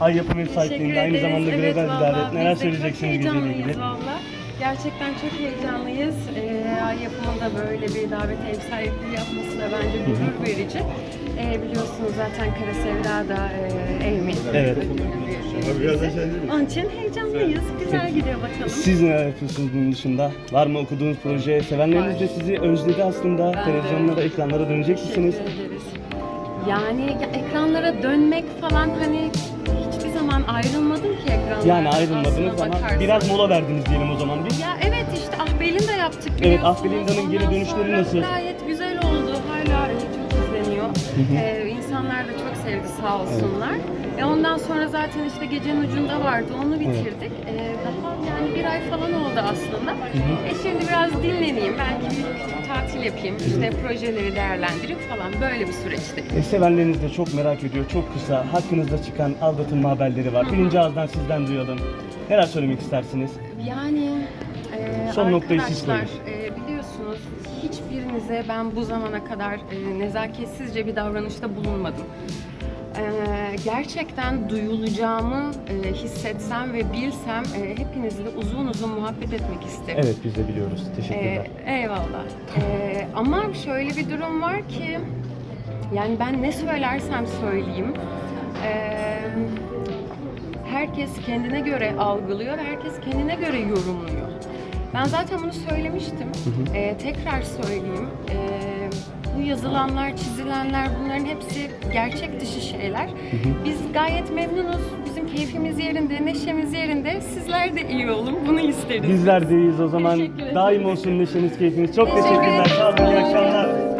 Ay Yapım ev sahipliğinde aynı zamanda Evet, vallahi idaret. Neler biz de söyleyeceksiniz geceyle ilgili? valla. Gerçekten çok heyecanlıyız. Ee, Ay Yapım'ın da böyle bir davet ev sahipliği yapması da bence gurur verici. Ee, biliyorsunuz zaten Kara Sevda da e, mi? Evet. Onun için heyecanlıyız. Güzel gidiyor bakalım. Siz neler yapıyorsunuz bunun dışında? Var mı okuduğunuz proje? Sevenleriniz de sizi özledi aslında. Ben de. Televizyonlara, ekranlara dönecek misiniz? Teşekkür ederiz. Yani ya ekranlara dönmek falan hani zaman ayrılmadım ki ekranlardan. Yani ayrılmadınız ama bakarsan. biraz mola verdiniz diyelim o zaman biz. Ya evet işte Ahbel'in de yaptık Evet. Ahbel'in geri dönüşleri nasıl? Gayet güzel oldu. Hala çok izleniyor. Ee, insanlar da çok sevdi sağ olsunlar. E, ondan sonra zaten işte gecenin ucunda vardı. Onu bitirdik. Ee, daha yani bir ay falan oldu aslında. E şimdi biraz dinleneyim. Belki bir küçük tatil yapayım. İşte projeleri değerlendireyim falan. Böyle bir süreçte. E, sevenleriniz de çok merak ediyor. Çok kısa hakkınızda çıkan aldatılma haberleri var. Birinci ağızdan sizden duyalım. Neler söylemek istersiniz? Yani e, Son noktayı siz koyun. e, hiçbirinize ben bu zamana kadar e, nezaketsizce bir davranışta bulunmadım. E, gerçekten duyulacağımı e, hissetsem ve bilsem e, hepinizle uzun uzun muhabbet etmek isterim. Evet biz de biliyoruz. Teşekkürler. Ee, eyvallah. Ee, ama şöyle bir durum var ki yani ben ne söylersem söyleyeyim ee, herkes kendine göre algılıyor herkes kendine göre yorumluyor. Ben zaten bunu söylemiştim. Ee, tekrar söyleyeyim. Ee, bu yazılanlar, çizilenler bunların hepsi gerçek dışı şeyler. Biz gayet memnunuz. Bizim keyfimiz yerinde, neşemiz yerinde. Sizler de iyi olun. Bunu isteriz. Bizler deyiz o zaman. Daim olsun neşeniz, keyfiniz. Çok Teşekkür teşekkürler. Sağ olun. İyi akşamlar.